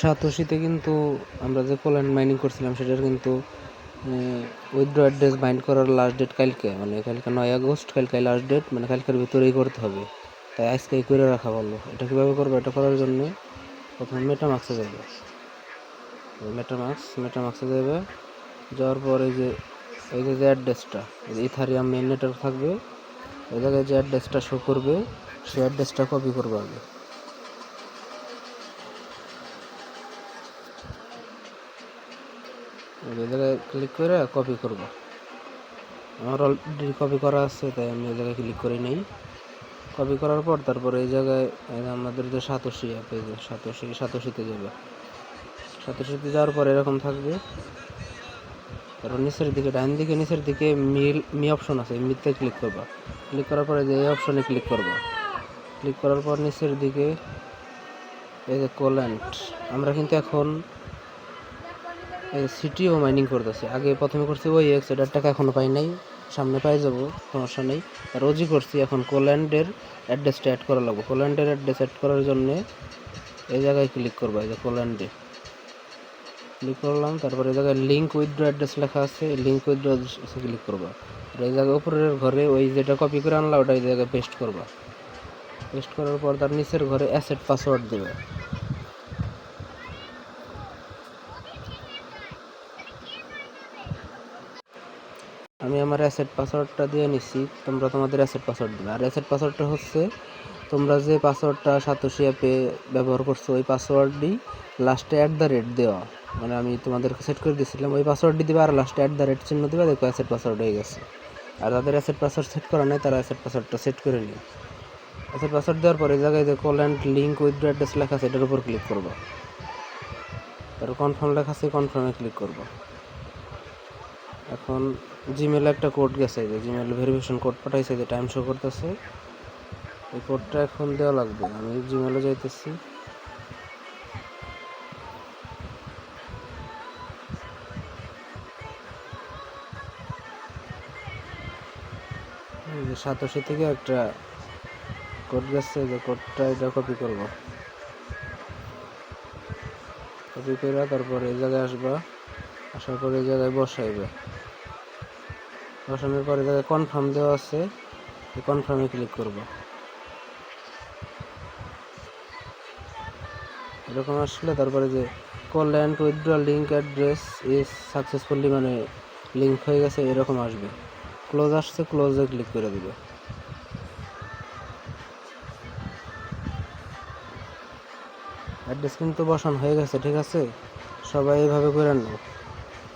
সাতোশিতে কিন্তু আমরা যে কোল্যান্ড মাইনিং করছিলাম, সেটার কিন্তু উইথড্র অ্যাড্রেস বাইন্ড করার লাস্ট ডেট কালকে। মানে কালকে নয় আগস্ট, কালকে লাস্ট ডেট মানে কালকের ভিতরেই করতে হবে। তাই আজকেই করে রাখা ভালো। এটা কীভাবে করব, এটা করার জন্য প্রথমে মেটামাক্সে যাবে। মেটামাক্স মেটামাক্সে যাবে, যাওয়ার পর এই যে এই যে অ্যাড্রেসটা ইথারিয়াম মেন নেটওয়ার্ক থাকবে, ওই জায়গায় যে অ্যাড্রেসটা শো করবে, সেই অ্যাড্রেসটা কপি করবে আগে। জায়গায় ক্লিক করে কপি করব। আমার অলরেডি কপি করা আছে, তাই আমি এই জায়গায় ক্লিক করে নেই। কপি করার পর তারপরে এই জায়গায় আমাদের যে সাতোশি অ্যাপ যে সাতোশি, সাতোশিতে যাবে। সাতোশিতে যাওয়ার পর এরকম থাকবে। তারপর নিচের দিকে ডাইন দিকে, নিচের দিকে মিল মি অপশন আছে মিতে ক্লিক করবা। ক্লিক করার পরে যে এই অপশনে ক্লিক করবা। ক্লিক করার পর নিচের দিকে, এই যে কোল্যান্ড আমরা কিন্তু এখন সিটিও মাইনিং করতেছি। আগে প্রথমে করছি ওই এক্স এটার টাকা এখনও পাই নাই। সামনে পাই যাব, সমস্যা নেই। আর রোজই করছি এখন কোল্যান্ডের অ্যাড্রেসটা অ্যাড করা লাগবে। কোল্যান্ডের অ্যাড্রেস অ্যাড করার জন্য এই জায়গায় ক্লিক করবা, এই যে কোল্যান্ডে ক্লিক করলাম, তারপরে এই জায়গায় লিঙ্ক উইথড্র অ্যাড্রেস লেখা আছে লিঙ্ক উইথড্র অ্যাড্রেসে ক্লিক করবা। আর এই জায়গায় উপরের ঘরে ওই যেটা কপি করে আনলা, ওটা এই জায়গায় পেস্ট করবা। পেস্ট করার পর তার নিচের ঘরে অ্যাসেট পাসওয়ার্ড দেবে। আমি আমার অ্যাসেট পাসওয়ার্ডটা দিয়ে নিচ্ছি তোমরা তোমাদের অ্যাসেট পাসওয়ার্ড দেবে। আর অ্যাসেট পাসওয়ার্ডটা হচ্ছে, তোমরা যে পাসওয়ার্ডটা সাতোশি অ্যাপে ব্যবহার করছ, ওই পাসওয়ার্ডই লাস্টে অ্যাট দ্য রেট দেওয়া। মানে আমি তোমাদেরকে সেট করে দিয়েছিলাম ওই পাসওয়ার্ডটি দিবে আর লাস্টে অ্যাট দ্য রেট চিহ্ন দিবে দেখো অ্যাসেট পাসওয়ার্ড হয়ে গেছে। আর যাদের অ্যাসেট পাসওয়ার্ড সেট করা নেই, তারা অ্যাসেট পাসওয়ার্ডটা সেট করে নিও। অ্যাসেট পাসওয়ার্ড দেওয়ার পরে জায়গায় যে call and link with address লেখা আছে, এটার উপর ক্লিক করব। তারপর কনফার্ম লেখা আছে কনফার্মে ক্লিক করব। এখন জিমেলে একটা কোড গেছে, যে জিমেল ভেরিফিকেশন কোড পাঠাইছে, যে টাইম শো করতেছে। এই কোডটা এখন দেওয়া লাগবে। আমি জিমেলে যাইতেছি। সাতাশি থেকে একটা কোড গেছে, যে কোডটা এটা কপি করব। কপি করে তারপর এই জায়গায় আসবা। আসার পরে এই জায়গায় বসাইবে। বসানোর পরে জায়গায় কনফার্ম দেওয়া আছে কনফার্মে ক্লিক করব। এরকম আসলে তারপরে যে call and withdraw link address is successfully মানে লিঙ্ক হয়ে গেছে, এরকম আসবে। ক্লোজ আসছে ক্লোজে ক্লিক করে দিবে। অ্যাড্রেস কিন্তু বসানো হয়ে গেছে, ঠিক আছে? সবাই এইভাবে করে নাও।